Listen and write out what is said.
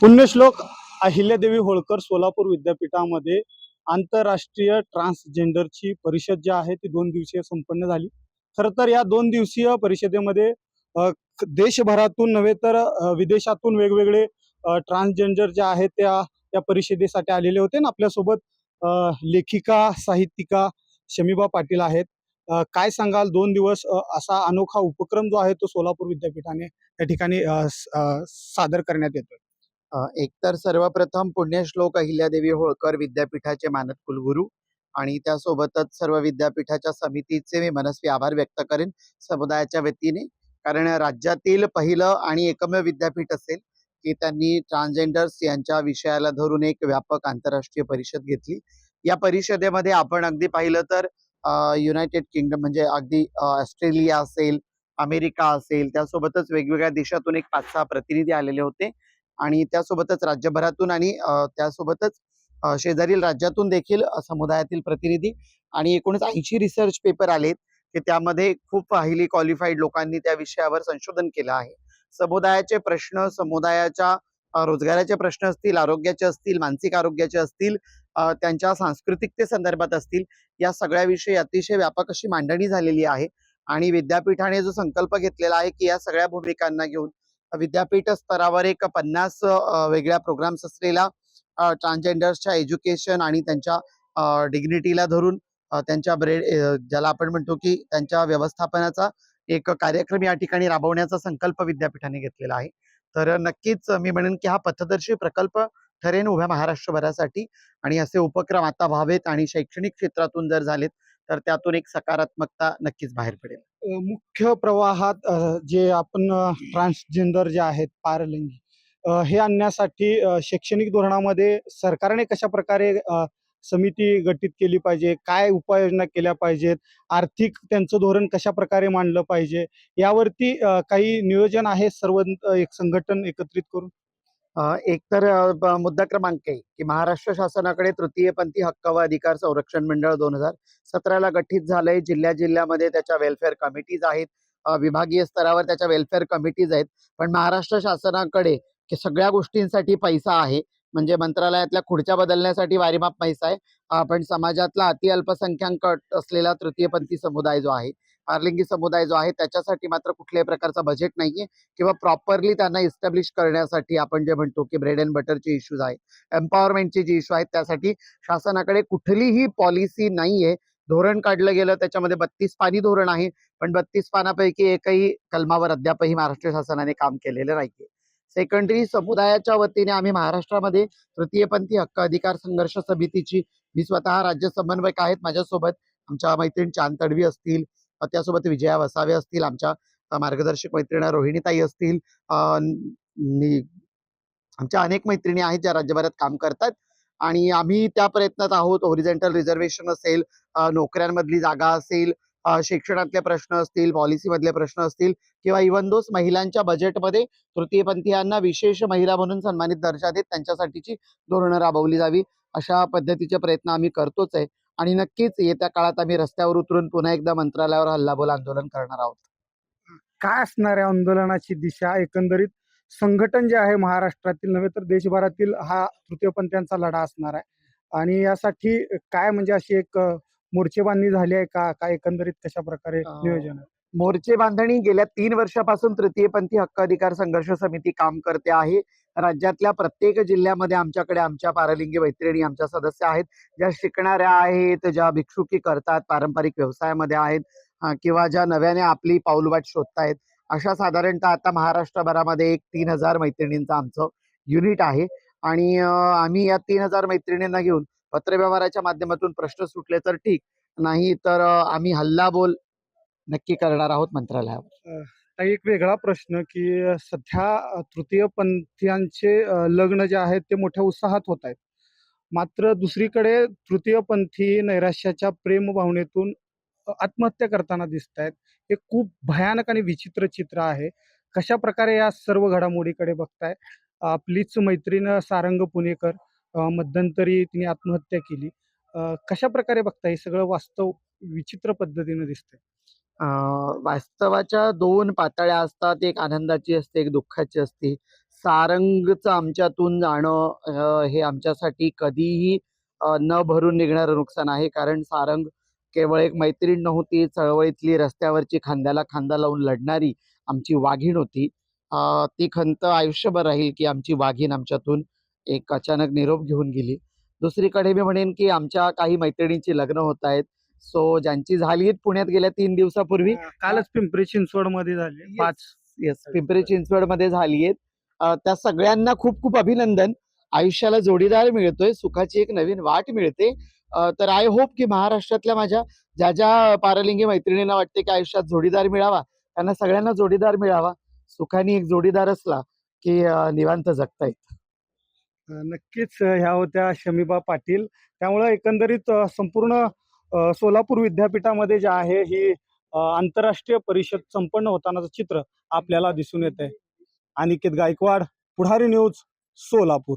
पुण्यश्लोक अहिल्यादेवी होळकर सोलापूर विद्यापीठामध्ये आंतरराष्ट्रीय ट्रान्सजेंडरची परिषद जी आहे ती दोन दिवसीय संपन्न झाली. खरं तर या दोन दिवसीय परिषदेमध्ये देशभरातून नव्हे तर विदेशातून वेगवेगळे ट्रान्सजेंडर जे आहेत त्या या परिषदेसाठी आलेले होते ना आपल्यासोबत लेखिका साहित्यिका शमीबा पाटील आहेत. काय सांगाल? दोन दिवस असा अनोखा उपक्रम जो आहे तो सोलापूर विद्यापीठाने या ठिकाणी सादर करण्यात येतोय. एकतर सर्वप्रथम पुण्यश्लोक अहिल्यादेवी होळकर विद्यापीठाचे मानद कुलगुरू आणि त्यासोबतच सर्व विद्यापीठाच्या समितीचे मी मनस्वी आभार व्यक्त करेन समुदायाच्या वतीने. कारण राज्यातील पहिलं आणि एकमेव विद्यापीठ असेल की त्यांनी ट्रान्सजेंडर्स यांच्या विषयाला धरून एक व्यापक आंतरराष्ट्रीय परिषद घेतली. या परिषदेमध्ये आपण अगदी पाहिलं तर युनायटेड किंगडम म्हणजे अगदी ऑस्ट्रेलिया असेल अमेरिका असेल त्यासोबतच वेगवेगळ्या देशातून एक पाच सहा प्रतिनिधी आलेले होते. आणि त्यासोबतच राज्यभरातून आणि त्यासोबतच शेजारील राज्यातून देखील समुदायातील प्रतिनिधी आणि एकूणच ऐंशी रिसर्च पेपर आलेत की त्यामध्ये खूप हायली क्वालिफाईड लोकांनी त्या विषयावर संशोधन केलं आहे. समुदायाचे प्रश्न समुदायाच्या रोजगाराचे प्रश्न असतील आरोग्याचे असतील मानसिक आरोग्याचे असतील त्यांच्या सांस्कृतिकते संदर्भात असतील या सगळ्याविषयी अतिशय व्यापक अशी मांडणी झालेली आहे. आणि विद्यापीठाने जो संकल्प घेतलेला आहे की या सगळ्या भूमिकांना घेऊन विद्यापीठ स्तरावर एक पन्नास वेगळ्या प्रोग्राम्स असलेला ट्रान्सजेंडर्सच्या एज्युकेशन आणि त्यांच्या डिग्निटीला धरून त्यांच्या ब्रेड ज्याला आपण म्हणतो की त्यांच्या व्यवस्थापनाचा एक कार्यक्रम या ठिकाणी राबवण्याचा संकल्प विद्यापीठाने घेतलेला आहे. तर नक्कीच मी म्हणेन की हा पथदर्शी प्रकल्प ठरेन उभ्या महाराष्ट्रभरासाठी आणि असे उपक्रम आता व्हावेत आणि शैक्षणिक क्षेत्रातून जर झालेत तर त्यातून एक सकारात्मकता नक्कीच बाहेर पडेल. मुख्य प्रवाहात जे आपण ट्रान्सजेंडर जे आहेत पारलिंगी हे आणण्यासाठी शैक्षणिक धोरणामध्ये सरकारने कशा प्रकारे समिती गठीत केली पाहिजे? काय उपाययोजना केल्या पाहिजेत? आर्थिक त्यांचं धोरण कशा प्रकारे मांडलं पाहिजे? यावरती काही नियोजन आहे? सर्व एक संघटन एकत्रित करून? एक तर मुद्दा क्रमांक एक की महाराष्ट्र शासनाकडे तृतीयपंथी हक्क व अधिकार संरक्षण मंडळ दोन हजार सतराला गठीत झालंय. जिल्ह्या जिल्ह्यामध्ये त्याच्या वेलफेअर कमिटीज आहेत. विभागीय स्तरावर त्याच्या वेलफेअर कमिटीज आहेत. पण महाराष्ट्र शासनाकडे की सगळ्या गोष्टींसाठी पैसा आहे. म्हणजे मंत्रालयातल्या खुर्च्या बदलण्यासाठी वारीमाप पैसा आहे. पण समाजातला अति अल्पसंख्याक असलेला तृतीयपंथी समुदाय जो आहे पारलिंगी समुदाय जो आहे त्याच्यासाठी मात्र कुठल्याही प्रकारचा बजेट नाहीये किंवा प्रॉपरली त्यांना इस्टॅब्लिश करण्यासाठी आपण जे म्हणतो की ब्रेड अँड बटरचे इश्यूज आहेत. एम्पॉवरमेंटचे जे इश्यू आहेत त्यासाठी शासनाकडे कुठलीही पॉलिसी नाहीये. धोरण काढलं गेलं त्याच्यामध्ये बत्तीस पानी धोरण आहे पण बत्तीस पानापैकी एकही कलमावर अद्यापही महाराष्ट्र शासनाने काम केलेलं नाहीये. सेकंडरी समुदायाच्या वतीने आम्ही महाराष्ट्रामध्ये तृतीयपंथी हक्क अधिकार संघर्ष समितीची मी स्वतः राज्य समन्वयक आहेत माझ्यासोबत. आमच्या मैत्रीण चांद तडवी असतील त्यासोबत विजया वसावे असतील आमच्या मार्गदर्शक मैत्रिणी रोहिणीताई असतील आमच्या अनेक मैत्रिणी आहेत ज्या राज्यभरात काम करतात आणि आम्ही त्या प्रयत्नात आहोत. ओरिजेंटल रिझर्वेशन असेल नोकऱ्यांमधली जागा असेल शिक्षणातले प्रश्न असतील पॉलिसीमधले प्रश्न असतील किंवा इव्हन दोस महिलांच्या बजेटमध्ये तृतीयपंथीयांना विशेष महिला म्हणून सन्मानित दर्जा देत त्यांच्यासाठीची धोरणं राबवली जावी अशा पद्धतीचे प्रयत्न आम्ही करतोच आहे. आणि नक्कीच येत्या काळात आम्ही रस्त्यावर उतरून पुन्हा एकदा मंत्रालयावर हल्लाबोल आंदोलन करणार आहोत. काय असणार आहे आंदोलनाची दिशा? एकंदरीत संघटन जे आहे महाराष्ट्रातील नव्हे तर देशभरातील हा तृतीयपंथीयांचा लढा असणार आहे. आणि यासाठी काय म्हणजे अशी एक अ, मोर्चेबांधणी झाली आहे का? काय एकंदरीत कशा प्रकारे नियोजन आहे? मोर्चे बांधणी गेल्या तीन वर्षापासून तृतीयपंथी हक्क अधिकार संघर्ष समिती काम करते आहे. राज्यातल्या प्रत्येक जिल्ह्यामध्ये आमच्याकडे आमच्या पारलिंगी मैत्रिणी आमच्या सदस्य आहेत. ज्या शिकणाऱ्या आहेत ज्या भिक्षुकी करतात पारंपरिक व्यवसायामध्ये आहेत किंवा ज्या नव्याने आपली पाऊलवाट शोधतायत अशा साधारणतः आता महाराष्ट्रभरामध्ये एक तीन हजार मैत्रिणींचं आमचं युनिट आहे. आणि आम्ही या तीन हजार मैत्रिणींना घेऊन पत्रव्यवहाराच्या माध्यमातून प्रश्न सुटले तर ठीक. नाही तर आम्ही आम्ही हल्लाबोल नक्की करणार आहोत मंत्रालयावर. एक वेगळा प्रश्न की सध्या अ, तृतीयपंथीयांचे लग्न जे आहेत ते मोठ्या उत्साहात होत आहेत. मात्र दुसरीकडे तृतीयपंथी नैराश्याच्या प्रेम भावनेतून आत्महत्या करताना दिसत आहेत. हे खूप भयानक आणि विचित्र चित्र आहे. कशा प्रकारे या सर्व घडामोडीकडे बघताय? आपलीच मैत्रीण सारंग पुणेकर मध्यंतरी तिने आत्महत्या केली. कशा प्रकारे बघताय? हे सगळं वास्तव विचित्र पद्धतीने दिसतंय. वास्तवाच्या दोन पातळ्या असतात. एक आनंदाची असते एक दुःखाची असते. सारंगचं आमच्यातून जाणं हे आमच्यासाठी कधीही न भरून निघणारं नुकसान आहे. कारण सारंग केवळ एक मैत्रीण नव्हती. चळवळीतली रस्त्यावरची खांद्याला खांदा लावून लढणारी आमची वाघीण होती. ती खंत आयुष्यभर राहील की आमची वाघीण आमच्यातून एक अचानक निरोप घेऊन गेली. दुसरीकडे मी म्हणेन की आमच्या काही मैत्रिणींची लग्न होत आहेत. सो ज्यांची झाली पुण्यात गेल्या तीन दिवसापूर्वी कालच पिंपरी चिंचवडमध्ये झाले पाच येस पिंपरी चिंचवडमध्ये झाली आहेत. अ, त्या सगळ्यांना खूप खूप अभिनंदन. आयुष्याला जोडीदार मिळतोय सुखाची एक नवीन वाट मिळते. तर आय होप की महाराष्ट्रातल्या माझ्या ज्या ज्या पारलिंगी मैत्रिणींना वाटते की आयुष्यात जोडीदार मिळावा त्यांना सगळ्यांना जोडीदार मिळावा. सुखाने एक जोडीदार असला की निवांत जगता येतं नक्कीच ह्या होत्या शमीबा पाटील. त्यामुळं एकंदरीत संपूर्ण सोलापूर विद्यापीठामध्ये जे आहे ही आंतरराष्ट्रीय परिषद संपन्न होतानाचं चित्र आपल्याला दिसून येत आहे अनिकेत गायकवाड पुढारी न्यूज सोलापूर.